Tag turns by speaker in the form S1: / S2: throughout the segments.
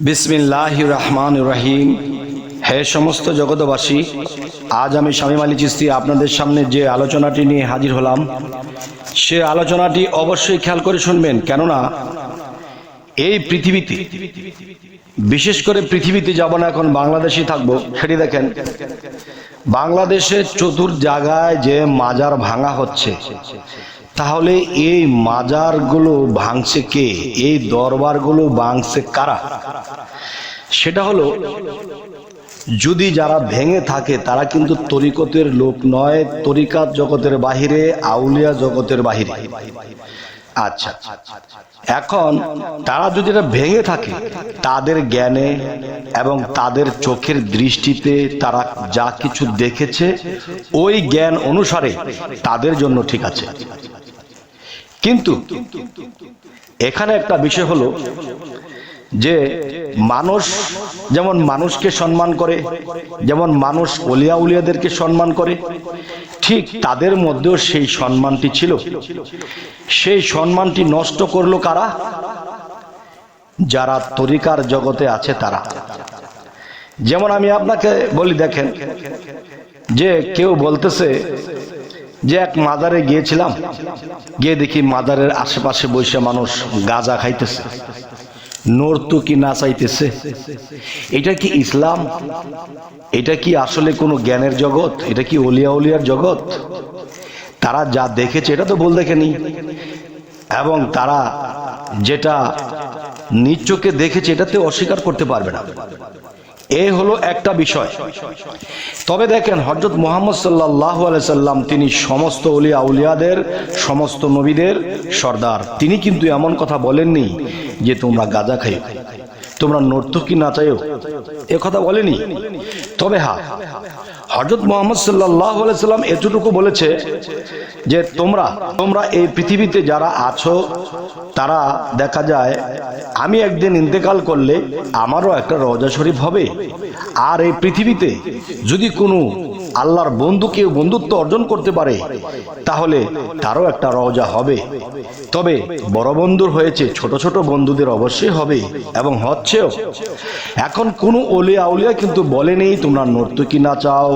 S1: বিসমিল্লাহ রহমান রহিম হে সমস্ত জগতবাসী আজ আমি স্বামী আলী চিস্তি আপনাদের সামনে যে আলোচনাটি নিয়ে হাজির হলাম, সে আলোচনাটি অবশ্যই খেয়াল করে শুনবেন। কেননা, এই পৃথিবীতে, বিশেষ করে পৃথিবীতে যাব না, এখন বাংলাদেশেই থাকব। সেটি দেখেন, বাংলাদেশের চতুর জায়গায় যে মাজার ভাঙা হচ্ছে তাহলে এই মাজারগুলো ভাঙছে কে? এই দরবারগুলো ভাঙছে কারা? সেটা হলো, যদি যারা ভেঙে থাকে, তারা কিন্তু তরিকতের লোক নয় তরিকাত জগতের বাহিরে, আউলিয়া জগতের বাহিরে। আচ্ছা এখন তারা যদি এটা ভেঙে থাকে, তাদের জ্ঞানে এবং তাদের চোখের দৃষ্টিতে তারা যা কিছু দেখেছে, ওই জ্ঞান অনুসারে তাদের জন্য ঠিক আছে। কিন্তু এখানে একটা বিষয় হলো যে মানুষ যেমন মানুষকে সম্মান করে, যেমন মানুষ অলিয়া উলিয়াদেরকে সম্মান করে, ঠিক তাদের মধ্যেও সেই সম্মানটি ছিল। সেই সম্মানটি নষ্ট করল কারা? যারা তরিকার জগতে আছে তারা। যেমন আমি আপনাকে বলি, দেখেন, যে কেউ বলতেছে যে এক মাজারে গিয়েছিলাম, গিয়ে দেখি মাজারের আশেপাশে বসে মানুষ গাঁজা খাইতেছে, নর্তুকি নাচাইতেছে। এটা কি ইসলাম? এটা কি আসলে কোনো জ্ঞানের জগৎ? এটা কি অলিয়া উলিয়ার জগৎ? তারা যা দেখেছে এটা তো বল দেখেনি। এবং তারা যেটা নিজ চোখে দেখেছে এটাতে অস্বীকার করতে পারবে না। এ হলো একটা বিষয়। তবে দেখেন হজরত মোহাম্মদ সাল্লাহ আলাইসাল্লাম তিনি সমস্ত অলিয়া উলিয়াদের, সমস্ত নবীদের সর্দার। তিনি কিন্তু এমন কথা বলেননি যে তোমরা গাঁজা খাইও, তোমরা নর্তকি না চাইও এ কথা বলেনি। তবে হ্যাঁ হজরত মোহাম্মদ সাল্লাহ সাল্লাম এতটুকু বলেছে যে তোমরা তোমরা এই পৃথিবীতে যারা আছো, তারা দেখা যায় আমি একদিন ইন্তেকাল করলে আমারও একটা রওজা শরীফ হবে। আর এই পৃথিবীতে যদি কোনো আল্লাহর বন্ধু কেউ বন্ধুত্ব অর্জন করতে পারে, তাহলে তারও একটা রওজা হবে। তবে বড় বন্ধুর হয়েছে, ছোট ছোট বন্ধুদের অবশ্যই হবে এবং হচ্ছেও। এখন কোনো অলিয়া আউলিয়া কিন্তু বলেনি তোমরা নর্তকী নাচাও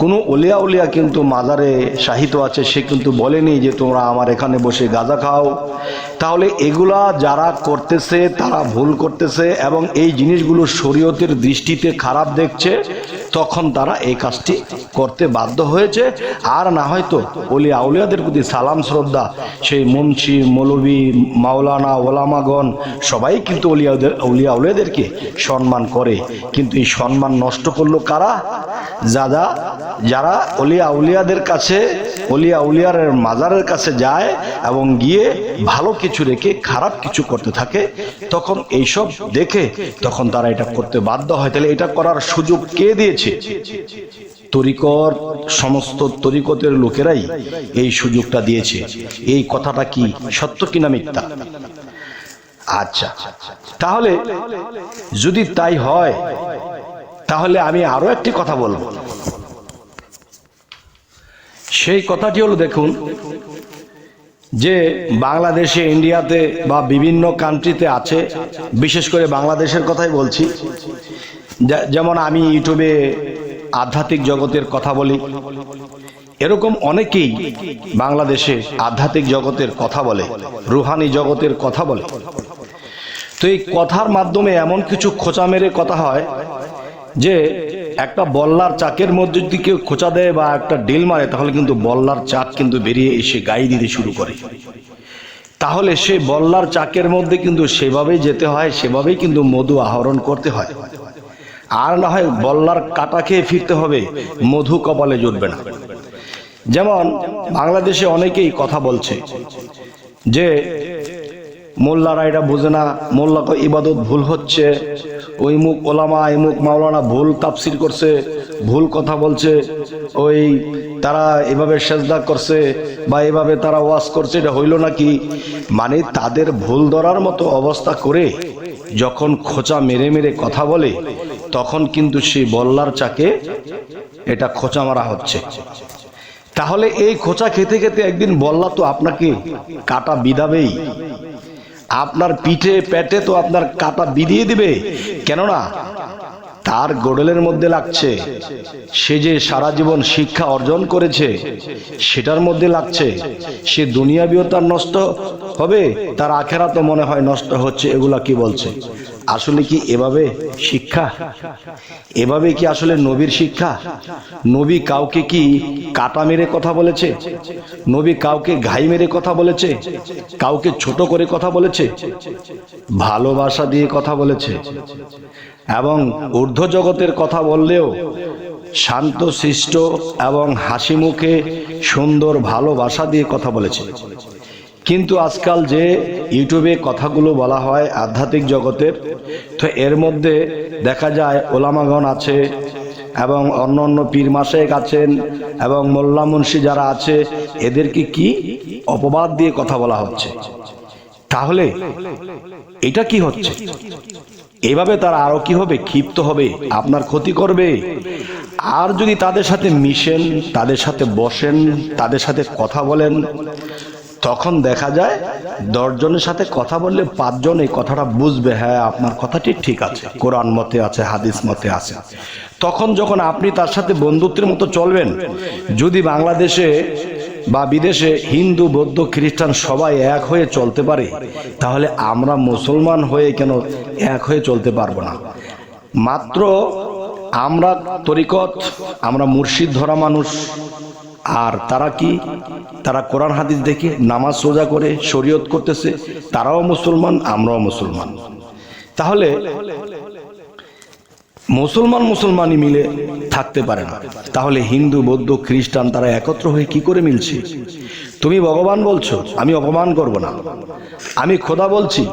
S1: কোনো ওলিয়া উলিয়া কিন্তু মাজারে সাহিত্য আছে, সে কিন্তু বলেনি যে তোমরা আমার এখানে বসে গাঁজা খাও। তাহলে এগুলা যারা করতেছে, তারা ভুল করতেছে এবং এই জিনিসগুলো শরীয়তের দৃষ্টিতে খারাপ দেখছে, তখন তারা এই কাজটি করতে বাধ্য হয়েছে। আর না হয়তো অলি আউলিয়াদের প্রতি সালাম, শ্রদ্ধা, সেই মুন্সি মৌলবী মাওলানা, ওলামাগণ, সবাই কিন্তু অলিয়াদের অলিয়া আউলিয়াদেরকে সম্মান করে। কিন্তু এই সম্মান নষ্ট করল কারা? যারা যারা অলিয়া আউলিয়াদের কাছে অলিয়া উলিয়ার মাজারের কাছে যায় এবং গিয়ে ভালো কিছু রেখে খারাপ কিছু করতে থাকে, তখন এইসব দেখে তখন তারা এটা করতে বাধ্য হয়। তাহলে এটা করার সুযোগ কে দিয়েছে? তরিকর, সমস্ত তরিকতের লোকেরাই এই সুযোগটা দিয়েছে। এই কথাটা কি সত্য কিনা মিথ্যা? আচ্ছা তাহলে যদি তাই হয়, তাহলে আমি আরও একটি কথা বলব। সেই কথাটি হলো, দেখুন যে বাংলাদেশে, ইন্ডিয়াতে বা বিভিন্ন কান্ট্রিতে আছে, বিশেষ করে বাংলাদেশের কথাই বলছি। যেমন আমি ইউটিউবে আধ্যাত্মিক জগতের কথা বলি, এরকম অনেকেই বাংলাদেশে আধ্যাত্মিক জগতের কথা বলে, রুহানি জগতের কথা বলে। তো এই কথার মাধ্যমে এমন কিছু খোঁচা মেরে কথা হয় যে একটা বল্লার চাকের মধ্যে যদি কেউ খোঁচা দেয় বা একটা ডিল মারে, তাহলে কিন্তু বল্লার চাক কিন্তু বেরিয়ে এসে গায়ে দিতে শুরু করে। তাহলে সেই বল্লার চাকের মধ্যে কিন্তু সেভাবেই যেতে হয়, সেভাবেই কিন্তু মধু আহরণ করতে হয়। আর না হয় বল্লার কাটা খেয়ে ফিরতে হবে, মধু কপালে জুটবে না। যেমন বাংলাদেশে অনেকেই কথা বলছে যে মোল্লারা এটা বোঝে না। মোল্লা তো ইবাদত ভুল হচ্ছে। ওই মুখ ওলামা, এই মুখ মাওলানা ভুল তাফসির করছে, ভুল কথা বলছে। ওই তারা এভাবে সেজদা করছে বা এভাবে তারা ওয়াজ করছে, এটা হইল নাকি? মানে তাদের ভুল ধরার মতো অবস্থা করে যখন খোঁচা মেরে মেরে কথা বলে, তখন কিন্তু সেই বল্লার চাকে এটা খোঁচা মারা হচ্ছে। তাহলে এই খোঁচা খেতে খেতে একদিন বল্লা তো আপনাকে কাটা বিদাবেই। আপনার পিঠে, পেটে তো আপনার কাটা বিধিয়ে দিবে। কেননা তার গোডলের মধ্যে লাগছে সে যে সারা জীবন শিক্ষা অর্জন করেছে, সেটার মধ্যে লাগছে সে দুনিয়াবিও তার নষ্ট হবে, তার আখেরা তো মনে হয় নষ্ট হচ্ছে, এগুলা কি বলছে? আসলে কি এভাবে শিক্ষা? এভাবে কি আসলে নবীর শিক্ষা? নবী কাউকে কি কাটা মেরে কথা বলেছে? নবী কাউকে ঘাই মেরে কথা বলেছে? কাউকে ছোট করে কথা বলেছে? ভালোবাসা দিয়ে কথা বলেছে? এবং ঊর্ধ্ব জগতের কথা বললেও শান্ত শিষ্ট এবং হাসি মুখে সুন্দর ভালোবাসা দিয়ে কথা বলেছে। কিন্তু আজকাল যে ইউটিউবে কথাগুলো বলা হয় আধ্যাত্মিক জগতের, তো এর মধ্যে দেখা যায় ওলামাগণ আছে এবং অন্য অন্য পীর মাসেক আছেন এবং মোল্লা মুন্সি যারা আছে, এদেরকে কি অপবাদ দিয়ে কথা বলা হচ্ছে? তাহলে এটা কি হচ্ছে? এভাবে তারা আরও কি হবে? ক্ষিপ্ত হবে? আপনার ক্ষতি করবে? আর যদি তাদের সাথে মিশেন, তাদের সাথে বসেন, তাদের সাথে কথা বলেন তখন দেখা যায় দশজনের সাথে কথা বললে পাঁচজন এই কথাটা বুঝবে হ্যাঁ আপনার কথাটি ঠিক আছে, কোরআন মতে আছে, হাদিস মতে আছে। তখন যখন আপনি তার সাথে বন্ধুত্বের মতো চলবেন, যদি বাংলাদেশে বা বিদেশে হিন্দু, বৌদ্ধ, খ্রিস্টান সবাই এক হয়ে চলতে পারে, তাহলে আমরা মুসলমান হয়ে কেন এক হয়ে চলতে পারব না? মাত্র আমরা তরিকত, আমরা মুর্শিদ ধরা মানুষ আর তারা কি? তারা কোরআন হাদিস দেখে নামাজ সোজা করে শরীয়ত করতেছে, তারাও মুসলমান, আমরাও মুসলমান। তাহলে মুসলমান, মুসলমানই মিলে থাকতে পারে না। তাহলে হিন্দু, বৌদ্ধ, খ্রিস্টান তারা একত্র হয়ে কি করে মিলছে? তুমি ভগবান বলছো, আমি অপমান করব না। আমি খোদা বলছি,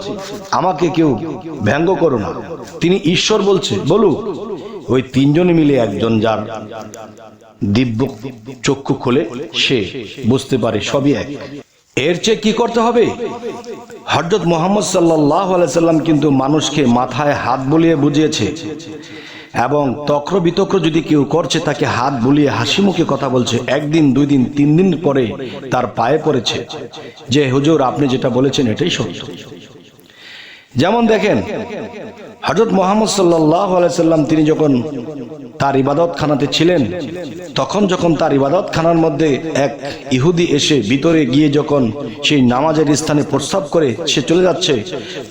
S1: আমাকে কেউ ব্যঙ্গ করো না। তিনি ঈশ্বর বলছে, বলুক, ওই তিনজনে মিলে একজন যার দিব্য চক্ষু খুলে সে, বুঝতে পারে সবই এক। এর চেয়ে কি করতে হবে? হজরত মোহাম্মদ সাল্লাহ সাল্লাম কিন্তু মানুষকে মাথায় হাত বুলিয়ে বুঝিয়েছে এবং তক্র বিতক্র যদি কেউ করছে, তাকে হাত বুলিয়ে হাসি মুখে কথা বলছে, একদিন, দুই দিন, তিন দিন পরে তার পায়ে পড়েছে। যে, হুজুর, আপনি যেটা বলেছেন এটাই সত্য। যেমন দেখেন হজরত মোহাম্মদ সাল্লাহ সাল্লাম তিনি যখন তার ইবাদত খানাতে ছিলেন, তখন যখন তার ইবাদত খানার মধ্যে এক ইহুদি এসে ভিতরে গিয়ে যখন সেই নামাজের স্থানে প্রস্তাব করে সে চলে যাচ্ছে,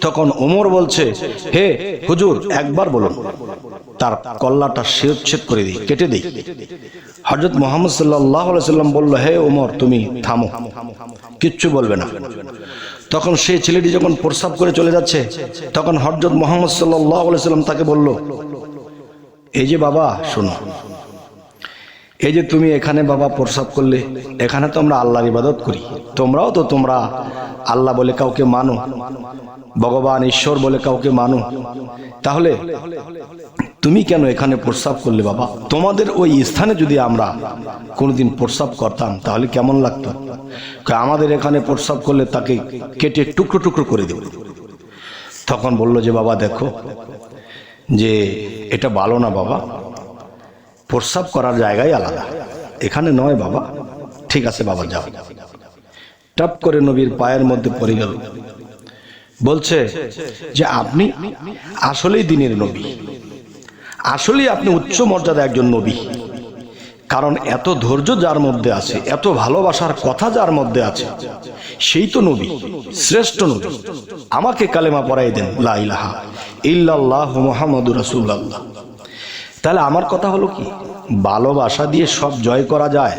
S1: তখন ওমর বলছে, হে হুজুর, একবার বলুন, তার কল্লাটা শিরচ্ছেদ করে দিই, কেটে দিই। হজরত মোহাম্মদ সাল্লাহ সাল্লাম বলল, হে ওমর, তুমি থামো, কিচ্ছু বলবে না। তখন সেই ছেলেটি যখন প্রস্রাব করে চলে যাচ্ছে, তখন হরজত মোহাম্মদ সাল্লাম তাকে বলল, এই যে বাবা, শোনো। এই যে তুমি এখানে বাবা প্রস্রাব করলে, এখানে তো আমরা আল্লাহর ইবাদত করি। তোমরাও তো তোমরা আল্লাহ বলে কাউকে মানো, ভগবান ঈশ্বর বলে কাউকে মানো। তাহলে তুমি কেন এখানে প্রস্রাব করলে বাবা? তোমাদের ওই স্থানে যদি আমরা কোনোদিন প্রস্রাব করতাম, তাহলে কেমন লাগতো? আমাদের এখানে প্রস্রাব করলে তাকে কেটে টুকরো টুকরো করে দেব। তখন বলল যে, বাবা, দেখো যে, এটা ভালো না বাবা। প্রস্রাব করার জায়গায় আলাদা। এখানে নয় বাবা। ঠিক আছে বাবা, যাও। টপ করে নবীর পায়ের মধ্যে পড়ে গেল। বলছে যে, আপনি আসলেই দিনের নবী। আসলেই আপনি উচ্চ মর্যাদা একজন নবী। কারণ এত ধৈর্য যার মধ্যে আছে, এত ভালোবাসার কথা যার মধ্যে আছে, সেই তো নবী, শ্রেষ্ঠ নবী। আমাকে কালেমা পড়াই দেন, লা ইলাহা ইল্লাল্লাহ মুহাম্মাদুর রাসূলুল্লাহ। তাহলে আমার কথা হলো কি? ভালোবাসা দিয়ে সব জয় করা যায়।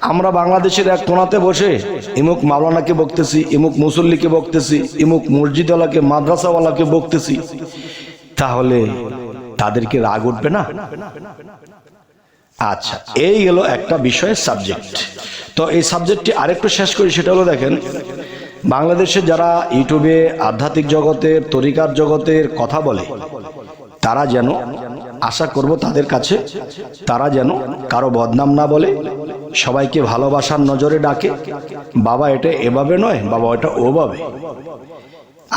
S1: আমরা বাংলাদেশের এক কোনাতে বসে ইমুক মাওলানাকে বকতেছি, ইমুক মুসল্লিকে বকতেছি, ইমুক মসজিদওয়ালাকে, মাদ্রাসাওয়ালাকে বকতেছি। তাহলে তাদেরকে রাগ উঠবে না? আচ্ছা এই গেল একটা বিষয়ের সাবজেক্ট তো এই সাবজেক্টটি আরেকটু শেষ করি, সেটা হলো দেখেন, বাংলাদেশে যারা ইউটিউবে আধ্যাত্মিক জগতের তরিকার জগতের কথা বলে, তারা যেন আশা করব তাদের কাছে, তারা যেন কারও বদনাম না বলে, সবাইকে ভালোবাসার নজরে ডাকে, বাবা এটা এভাবে নয়, বাবা এটা ওভাবে।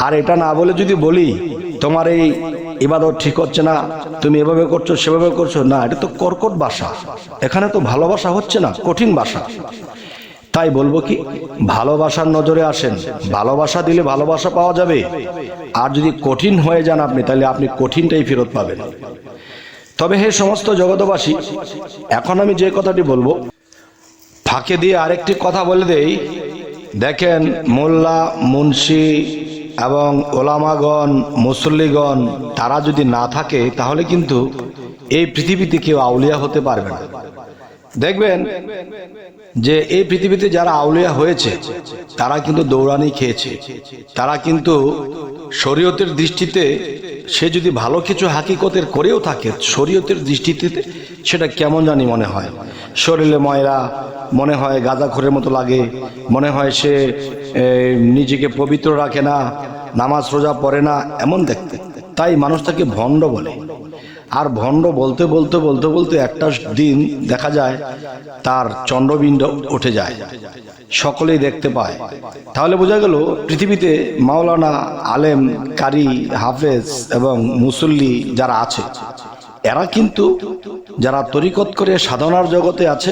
S1: আর এটা না বলে যদি বলি, তোমার এই ইবাদত ঠিক হচ্ছে না, তুমি এভাবে করছ, সেভাবে করছ, না, এটা তো কর্কট ভাষা। এখানে তো ভালোবাসা হচ্ছে না, কঠিন ভাষা। তাই বলব কি ভালোবাসার নজরে আসেন ভালোবাসা দিলে ভালোবাসা পাওয়া যাবে। আর যদি কঠিন হয়ে যান আপনি, তাহলে আপনি কঠিনটাই ফেরত পাবেন। তবে হে সমস্ত জগতবাসী এখন আমি যে কথাটি বলব, ফাঁকে দিয়ে আরেকটি কথা বলে দেই। দেখেন মোল্লা, মুন্সি এবং ওলামাগণ, মুসল্লিগণ, তারা যদি না থাকে, তাহলে কিন্তু এই পৃথিবীতে কেউ আউলিয়া হতে পারবে না। দেখবেন যে এই পৃথিবীতে যারা আউলিয়া হয়েছে, তারা কিন্তু দৌড়ানি খেয়েছে। তারা কিন্তু শরীয়তের দৃষ্টিতে সে যদি ভালো কিছু হাকিকতের করেও থাকে শরীয়তের দৃষ্টিতে, সেটা কেমন জানি মনে হয়। শরীরে ময়রা, মনে হয় গাঁজাখোরের মতো লাগে, মনে হয় সে নিজেকে পবিত্র রাখে না, নামাজ রোজা পড়ে না, এমন দেখতে। তাই মানুষ তাকে ভণ্ড বলে। আর ভণ্ড বলতে বলতে বলতে বলতে একটা দিন দেখা যায়, তার চন্দ্রবিন্দ উঠে যায়। সকলেই দেখতে পায়। তাহলে বোঝা গেল, পৃথিবীতে মাওলানা আলেম, কারি, হাফেজ এবং মুসল্লি যারা আছে এরা কিন্তু যারা তরিকত করে সাধনার জগতে আছে,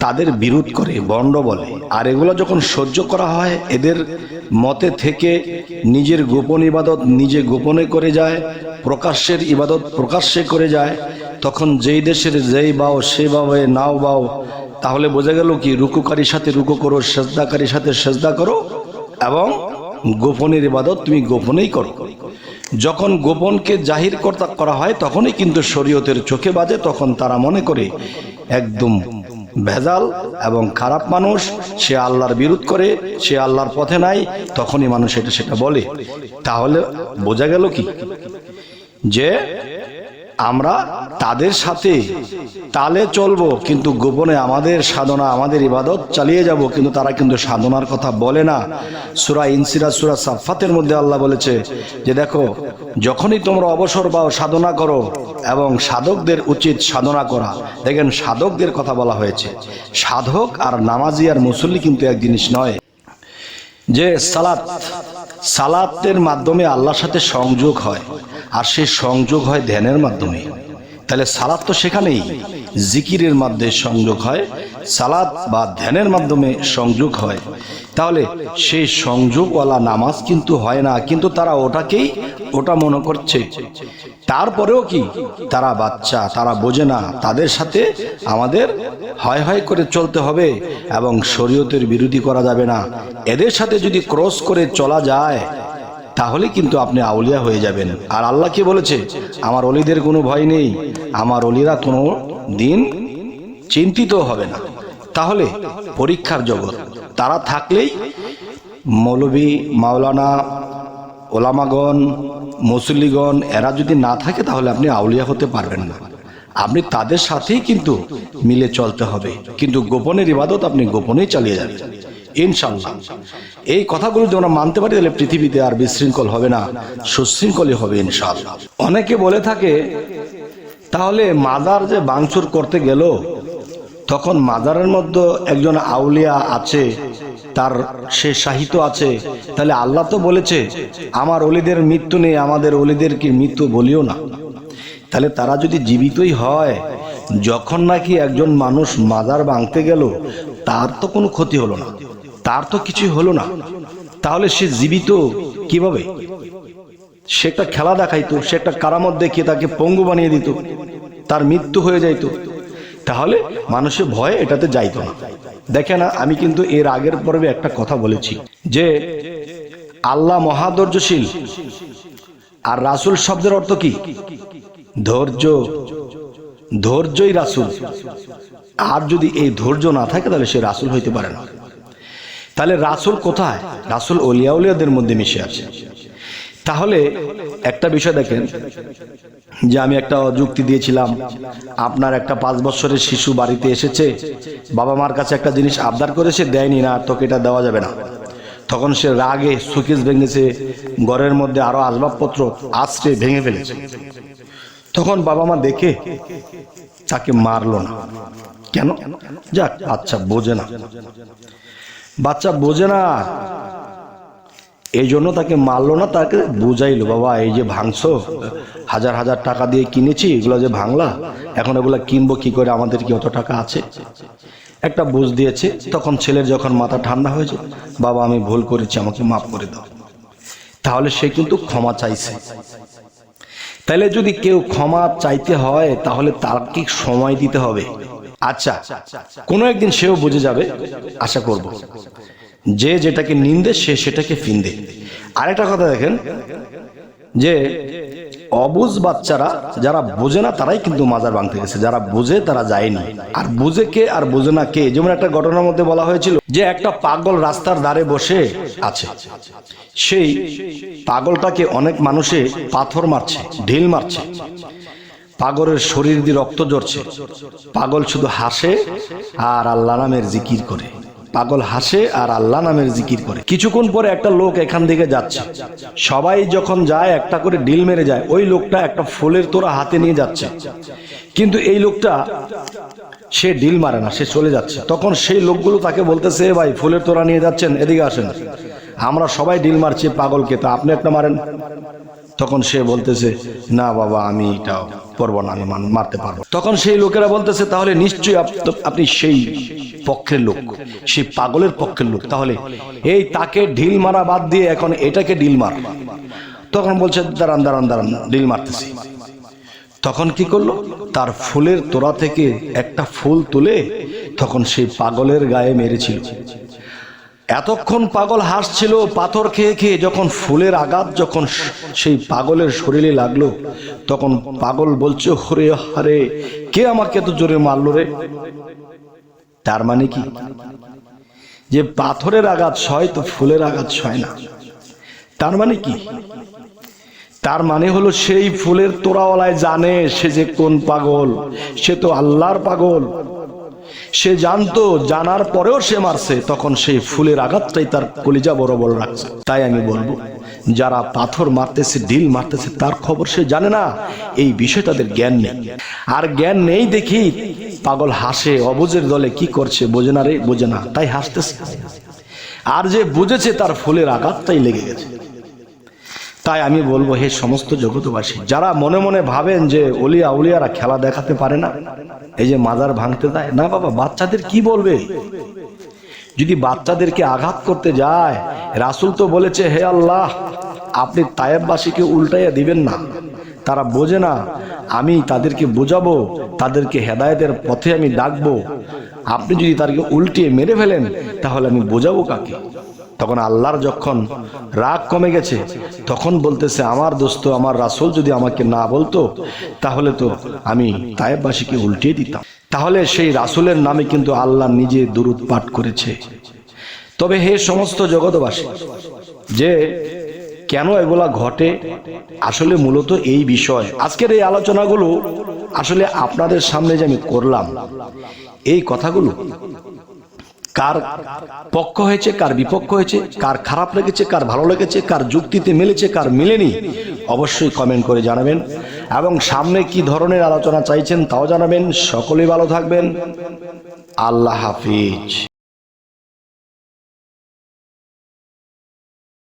S1: তাদের বিরোধ করে, বন্ড বলে। আর এগুলো যখন সহ্য করা হয়, এদের মতে থেকে নিজের গোপন ইবাদত নিজে গোপনে করে যায়, প্রকাশ্যের ইবাদত প্রকাশ্যে করে যায়, তখন যেই দেশের যেই বাও, সে বাবে নাও বাও, তাহলে বোঝা গেল কি, রুকুকারীর সাথে রুকু করো, সেজদাকারীর সাথে সেজদা করো, এবং গোপনের ইবাদত তুমি গোপনেই করো। যখন গোপনকে জাহির কর্তা করা হয়, তখনই কিন্তু শরীয়তের চোখে বাজে, তখন তারা মনে করে একদম ভেজাল এবং খারাপ মানুষ, সে আল্লাহর বিরোধ করে, সে আল্লাহর পথে নাই, তখনই মানুষ এটা সেটা বলে। তাহলে বোঝা গেল কি? যে আমরা তাদের সাথে, তালে চলবো, কিন্তু গোপনে আমাদের সাধনা, আমাদের ইবাদত চালিয়ে যাব, কিন্তু তারা কিন্তু সাধনার কথা বলে না। সুরা ইনসিরা সুরা সাফাতের মধ্যে আল্লাহ বলেছে যে, দেখো, যখনই তোমরা অবসর পাও, সাধনা করো এবং সাধকদের উচিত সাধনা করা। দেখেন, সাধকদের কথা বলা হয়েছে। সাধক আর নামাজি আর মুসল্লি কিন্তু এক জিনিস নয়। যে সালাত, সালাতের মাধ্যমে আল্লাহর সাথে সংযোগ হয়। আর সে সংযোগ হয় ধ্যানের মাধ্যমে। তাহলে সালাদ তো সেখানেই। জিকিরের মাধ্যমে সংযোগ হয়, সালাত বা ধ্যানের মাধ্যমে সংযোগ হয়। তাহলে সেই সংযোগওয়ালা নামাজ কিন্তু হয় না, কিন্তু তারা ওটাকেই, ওটা মনে করছে। তারপরেও কি? তারা বাচ্চা, তারা বোঝে না, তাদের সাথে আমাদের হয় হয় করে চলতে হবে এবং শরীয়তের বিরোধী করা যাবে না। এদের সাথে যদি ক্রস করে চলা যায় তাহলে কিন্তু আপনি আউলিয়া হয়ে যাবেন। আর আল্লাহ কি বলেছে, আমার অলিদের কোনো ভয় নেই, আমার অলিরা কোনো দিন চিন্তিত হবে না। তাহলে পরীক্ষার জগৎ, তারা থাকলেই মৌলবী, মাওলানা, ওলামাগণ, মুসল্লিগণ, এরা যদি না থাকে তাহলে আপনি আউলিয়া হতে পারবেন না। আপনি তাদের সাথেই কিন্তু মিলে চলতে হবে। কিন্তু গোপনের ইবাদত আপনি গোপনেই চালিয়ে যাবেন। ইনশাল্লাহ এই কথাগুলো যদি আমরা মানতে পারি, তাহলে পৃথিবীতে আর বিশৃঙ্খল হবে না, সুশৃঙ্খলই হবে ইনশাল্লাহ অনেকে বলে থাকে, তাহলে মাদার যে বাংচুর করতে গেল, তখন মাজারের মধ্যে একজন আউলিয়া আছে, তার সে সাহিত্য আছে, তাহলে আল্লাহ তো বলেছে, আমার অলিদের মৃত্যু নেই, আমাদের অলিদের কি মৃত্যু বলিও না? তাহলে তারা যদি জীবিতই হয়, যখন নাকি একজন মানুষ মাজার ভাঙতে গেল, তার তো কোনো ক্ষতি হলো না। তার তো কিছুই হলো না। তাহলে সে জীবিত কীভাবে? সে একটা খেলা দেখাইতো, সে একটা কারামত দেখিয়ে তাকে পঙ্গু বানিয়ে দিত। তার মৃত্যু হয়ে যাইত। তাহলে মানুষের ভয়ে এটাতে যাইতো না। দেখে না, আমি কিন্তু এর আগের পর্বে একটা কথা বলেছি যে আল্লাহ মহাদর্যশীল। আর রাসুল শব্দের অর্থ কি? ধৈর্য। ধৈর্যই রাসুল। আর যদি এই ধৈর্য না থাকে, তাহলে সে রাসুল হইতে পারে না। তাহলে রাসুল কোথায়? রাসুল অলিয়া উলিয়াদের মধ্যে মিশে আছে। তাহলে একটা বিষয় দেখেন, যে আমি একটা যুক্তি দিয়েছিলাম, আপনার একটা পাঁচ বছরের শিশু বাড়িতে এসেছে, বাবা মার কাছে একটা জিনিস আবদার করেছে, দেয়নি না, তোকে এটা দেওয়া যাবে না। তখন সে রাগে সুকেশ ভেঙেছে, ঘরের মধ্যে আরও আসবাবপত্র আশ্রে ভেঙে ফেলেছে। তখন বাবা মা দেখে তাকে মারলো না। কেন? যাক আচ্ছা বোঝে না। বাচ্চা বোঝে না। এই জন্য তাকে মারলো না, তাকে বুঝাইলো, বাবা, এই যে ভাঙছো, হাজার হাজার টাকা দিয়ে কিনেছি, এগুলো যে ভাঙলা, এখন এগুলা কিনবো কি করে, আমাদের কি অত টাকা আছে? একটা বুঝ দিয়েছে, তখন ছেলের যখন মাথা ঠান্ডা হয়েছে, বাবা, আমি ভুল করেছি, আমাকে মাফ করে দাও। তাহলে সে কিন্তু ক্ষমা চাইছে। তাহলে যদি কেউ ক্ষমা চাইতে হয়, তাহলে তার কি সময় দিতে হবে? আচ্ছা কোনো একদিন সেও বুঝে যাবে, আশা করব। যে যেটাকে নিন্দে, সে সেটাকে ফিন্দে। আরেকটা কথা দেখেন, যে অবুজ বাচ্চারা যারা বোঝে না, তারাই কিন্তু মাজার ভাঙতে গেছে। যারা বুঝে, তারা যায়নি। আর বুঝে কে আর বোঝে না কে? যেমন একটা ঘটনার মধ্যে বলা হয়েছিল যে একটা পাগল রাস্তার ধারে বসে আছে। সেই পাগলটাকে অনেক মানুষে পাথর মারছে, ঢিল মারছে। পাগলের শরীর দিয়ে রক্ত ঝরছে। পাগল শুধু হাসে আর আল্লাহ নামের জিকির করে। পাগল হাসে আর আল্লাহ নামের জিকির করে। কিছুক্ষণ পরে একটা লোক এখান থেকে যাচ্ছে। সবাই যখন যায়, একটা করে ডিল মেরে যায়, ওই লোকটা একটা ফুলের তোরা হাতে নিয়ে যাচ্ছে। কিন্তু এই লোকটা, সে ডিল মারে না, সে চলে যাচ্ছে। তখন সেই লোকগুলো তাকে বলতেছে ভাই, ফুলের তোরা নিয়ে যাচ্ছেন, এদিকে আসেন। আমরা সবাই ডিল মারছি পাগলকে, তা আপনি একটা মারেন। তখন সে বলতেছে, না বাবা, আমি এটা করব না, আমি মারতে পারব। তখন সেই লোকেরা বলতেছে, তাহলে নিশ্চয়ই আপনি সেই পক্ষের লোক, সেই পাগলের পক্ষের লোক। তাহলে এই তাকে ঢিল মারা বাদ দিয়ে এখন এটাকে ডিল মার। তখন বলছে, দাঁড়ান দাঁড়ান দাঁড়ান ডিল মারতেছি। তখন কি করল? তার ফুলের তোড়া থেকে একটা ফুল তুলে তখন সেই পাগলের গায়ে মেরেছিল। এতক্ষণ পাগল হাসছিল, পাথর খেয়ে খেয়ে যখন ফুলের আঘাত যখন সেই পাগলের শরীরে লাগল, তখন পাগল বলছে হরে হরে, কে আমাকে এত জোরে মারলো রে? তার মানে কি? যে পাথরের আঘাত সয়, তো ফুলের আঘাত সয় না। তার মানে কি? তার মানে হলো, সেই ফুলের তোরাওয়ালায় জানে সে যে কোন পাগল, সে তো আল্লাহর পাগল। সে জানতো, জানার পরেও সে মারছে, তখন সেই ফুলের আঘাতটাই তার কলিজা বড় রাখছে তাই আমি বলব, যারা পাথর মারতেছে, ঢিল মারতেছে, তার খবর সে জানে না, এই বিষয়ে তাদের জ্ঞান নেই। আর জ্ঞান নেই দেখি, পাগল হাসে, অবুজের দলে কি করছে, বোঝে না রে, বোঝে না, তাই হাসতেছে। আর যে বুঝেছে, তার ফুলের আঘাতটাই লেগে গেছে। তাই আমি বলব, হে সমস্ত জগতবাসী যারা মনে মনে ভাবেন যে অলিয়া উলিয়ারা খেলা দেখাতে পারে না, এই যে মাজার ভাঙতে দেয় না বাবা, বাচ্চাদের কি বলবে? যদি বাচ্চাদেরকে আঘাত করতে যায়, রাসুল তো বলেছে, হে আল্লাহ, আপনি তায়েববাসীকে উল্টাইয়া দিবেন না। তারা বোঝে না, আমি তাদেরকে বোঝাবো, তাদেরকে হেদায়েতের পথে আমি ডাকবো। আপনি যদি তাদেরকে উল্টিয়ে মেরে ফেলেন, তাহলে আমি বোঝাবো কাকে? তখন আল্লাহর যখন রাগ কমে গেছে, তখন বলতেছে, আমার দোস্ত, আমার রাসুল যদি আমাকে না বলতো, তাহলে তো আমি তায়েববাসীকে উল্টিয়ে দিতাম। তাহলে সেই রাসূলের নামে কিন্তু আল্লাহ নিজে দুরুদ পাঠ করেছে। তবে হে সমস্ত জগতবাসী যে কেন এগুলা ঘটে? আসলে মূলত এই বিষয়। আজকের এই আলোচনাগুলো আসলে আপনাদের সামনে যে আমি করলাম, এই কথাগুলো কার পক্ষ হয়েছে, কার বিপক্ষ হয়েছে, কার খারাপ লেগেছে, কার ভালো লেগেছে, কার যুক্তিতে মিলেছে, কার মিলেনি, অবশ্যই কমেন্ট করে জানাবেন। এবং সামনে কি ধরনের আলোচনা চাইছেন তাও জানাবেন। সকলেই ভালো থাকবেন। আল্লাহ হাফিজ।